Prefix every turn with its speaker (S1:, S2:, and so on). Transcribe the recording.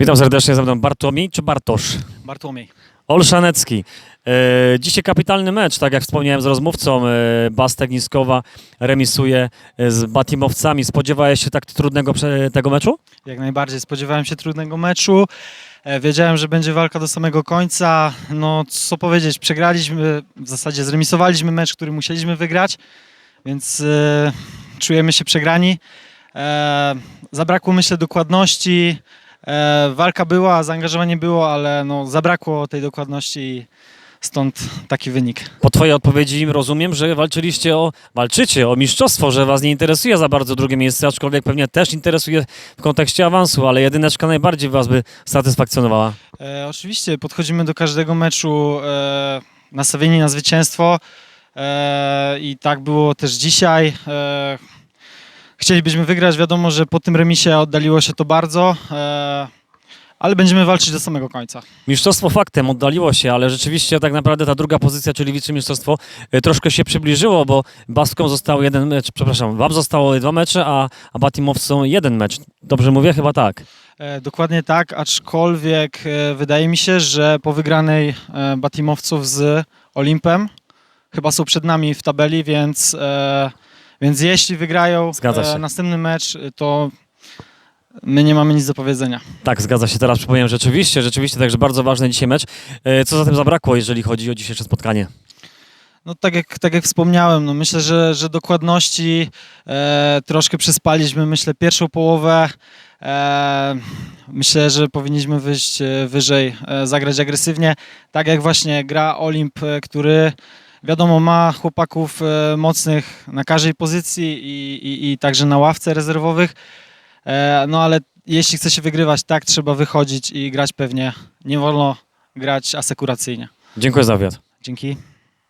S1: Witam serdecznie, ze mną Bartłomiej czy Bartosz?
S2: Bartłomiej.
S1: Olszanecki. E, dzisiaj kapitalny mecz, tak jak wspomniałem z rozmówcą. E, Bastek Niskowa remisuje e, z Batimowcami. Spodziewałeś się tak trudnego prze- tego meczu?
S2: Jak najbardziej spodziewałem się trudnego meczu. E, Wiedziałem, że będzie walka do samego końca. No co powiedzieć, przegraliśmy, w zasadzie zremisowaliśmy mecz, który musieliśmy wygrać, więc e, czujemy się przegrani. E, zabrakło myślę dokładności. E, walka była, zaangażowanie było, ale no, zabrakło tej dokładności i stąd taki wynik.
S1: Po twojej odpowiedzi rozumiem, że walczyliście o, walczycie o mistrzostwo, że was nie interesuje za bardzo drugie miejsce, aczkolwiek pewnie też interesuje w kontekście awansu, ale jedyneczka najbardziej was by satysfakcjonowała.
S2: E, oczywiście podchodzimy do każdego meczu e, nastawieni na zwycięstwo e, i tak było też dzisiaj. E, chcielibyśmy wygrać, wiadomo, że po tym remisie oddaliło się to bardzo, e, ale będziemy walczyć do samego końca.
S1: Mistrzostwo faktem oddaliło się, ale rzeczywiście tak naprawdę ta druga pozycja, czyli wicemistrzostwo, y, troszkę się przybliżyło, bo Baskom został jeden mecz, przepraszam, Wam zostało dwa mecze, a, a Batimowcom jeden mecz. Dobrze mówię? Chyba tak.
S2: E, dokładnie tak, aczkolwiek e, wydaje mi się, że po wygranej e, Batimowców z Olimpem chyba są przed nami w tabeli, więc, e, więc jeśli wygrają
S1: Zgadza się.
S2: e, następny mecz, to my nie mamy nic do powiedzenia.
S1: Tak, zgadza się. Teraz przypomniałem, rzeczywiście, rzeczywiście, także bardzo ważny dzisiaj mecz. Y, Co zatem zabrakło, jeżeli chodzi o dzisiejsze spotkanie?
S2: No tak jak, tak jak wspomniałem, no myślę, że, że dokładności e, troszkę przespaliśmy, myślę, pierwszą połowę. E, myślę, że powinniśmy wyjść e, wyżej, e, zagrać agresywnie, tak jak właśnie gra Olimp, e, który wiadomo ma chłopaków e, mocnych na każdej pozycji i, i, i także na ławce rezerwowych. E, no ale jeśli chce się wygrywać, tak trzeba wychodzić i grać pewnie. Nie wolno grać asekuracyjnie.
S1: Dziękuję za wywiad.
S2: Dzięki.